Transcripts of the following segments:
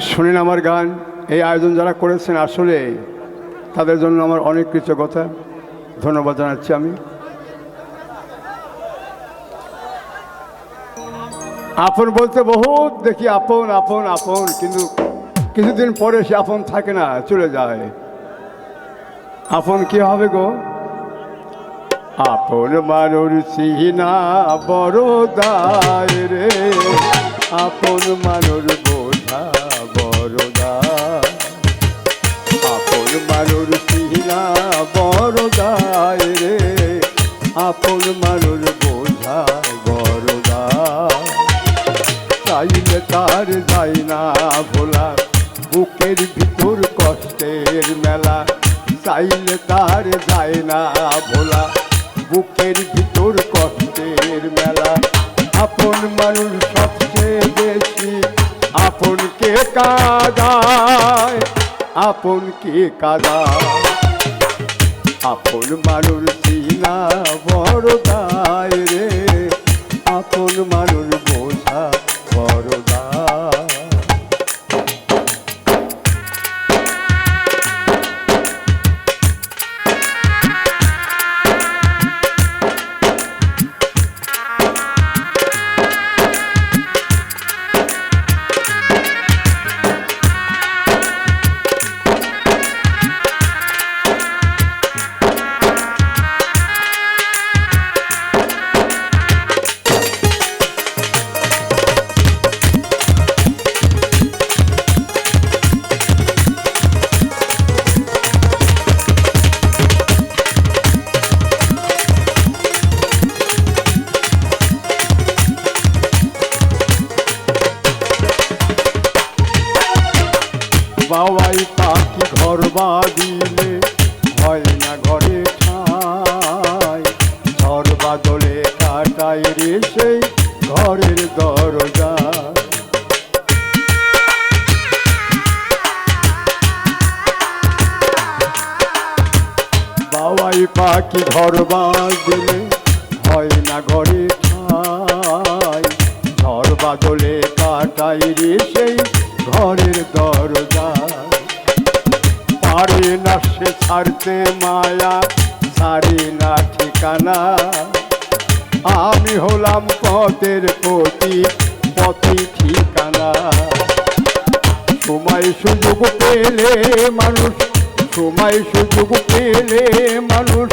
শুনেন আমার গান, এই আয়োজন যারা করেছেন, আসলে তাদের জন্য আমার অনেক কৃতজ্ঞতা। ধন্যবাদ জানাচ্ছি আমি। আপন বলতে বহুত দেখি, আপন আপন আপন, কিন্তু কিছুদিন পরে সে আপন থাকে না, চলে যায়। আপন কি হবে গো? আপন মানুষ সিহিনা, বড় দায় রে। আপন মানুষ বোঝা চাইলে তার যায় না ভোলা। বুকের ভিতর কষ্টের মেলা, চাইলে তার যায় না ভোলা। বুকের ভিতর কষ্টের মেলা, আপন মানুষ সবচেয়ে বেশি। আপনকে কাদায়? আপনকে কাদায়? আপন মানুষ সিনা বড় বাবাই পাখি ঘর বাঁধিলে, হয় না ঘরে ঠাই। ঝড় বাদলে কাটাই রে সেই ঘরের দরজা। বাবাই পাখি ঘর বাঁধিলে, হয় না ঘরে ঠাই। ঝড় বাদলে কাটাই রে না সে ছাড়তে মায়া, ছাড়ি না ঠিকানা। আমি হলাম পথের পতি পথি ঠিকানা। সময় সুযোগ পেলে মানুষ, সময় সুযোগ পেলে মানুষ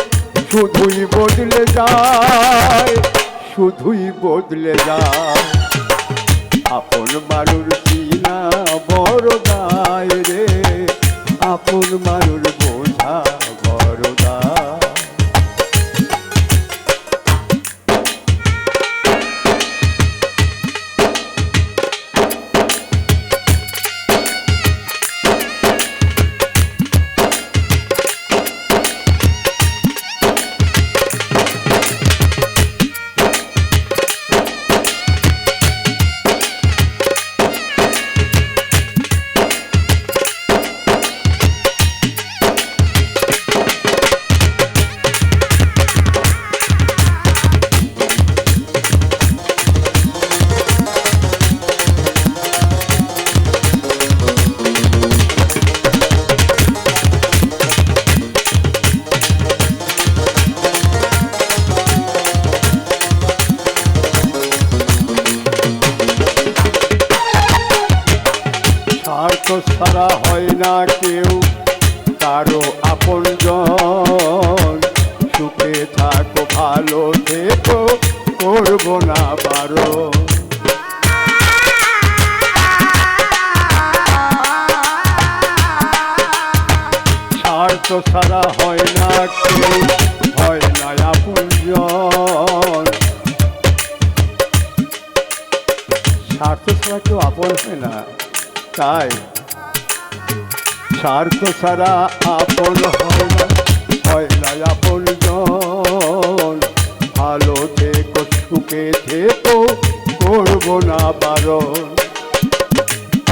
শুধুই বদলে যায়, শুধুই বদলে যায়। আপন মানুষ চিনা বড় গায় রে আপন মানুষ কেউ কারও আপন সুখে থাকো, ভালো থেকো, করব না বারো স্বার্থ ছাড়া হয় না কেউ হয় না আপন স্বার্থ ছাড়া কেউ আপন হয় না, তাই স্বার্থ ছাড়া আপন হয় না আপন জন। ভালো থেকো, সুখে থেকো, করব না বারণ।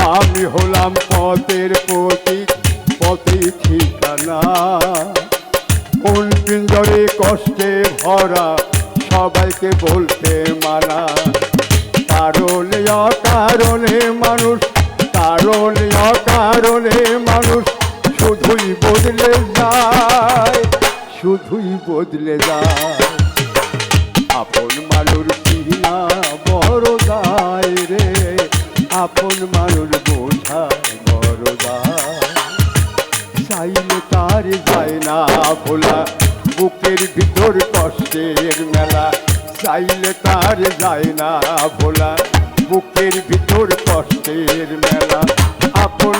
আমি হলাম পথের প্রতীক পথে ঠিকানা। কোন পিঞ্জরে কষ্টে ভরা, সবাইকে বলতে মানা। কারণে অকারণে মানুষ কারণে অকারণে মানুষ শুধুই বদলে যায়, শুধুই বদলে যায়। আপন মানুষ কিনা বড় যায় রে, আপন মানুষ বোঝা বড় চাইলে তার যায় না ভোলা, বুকের ভিতর কষ্টের মেলা। চাইলে তার যায় না ভোলা বুকের ভিতর কষ্টের মেলা। আপন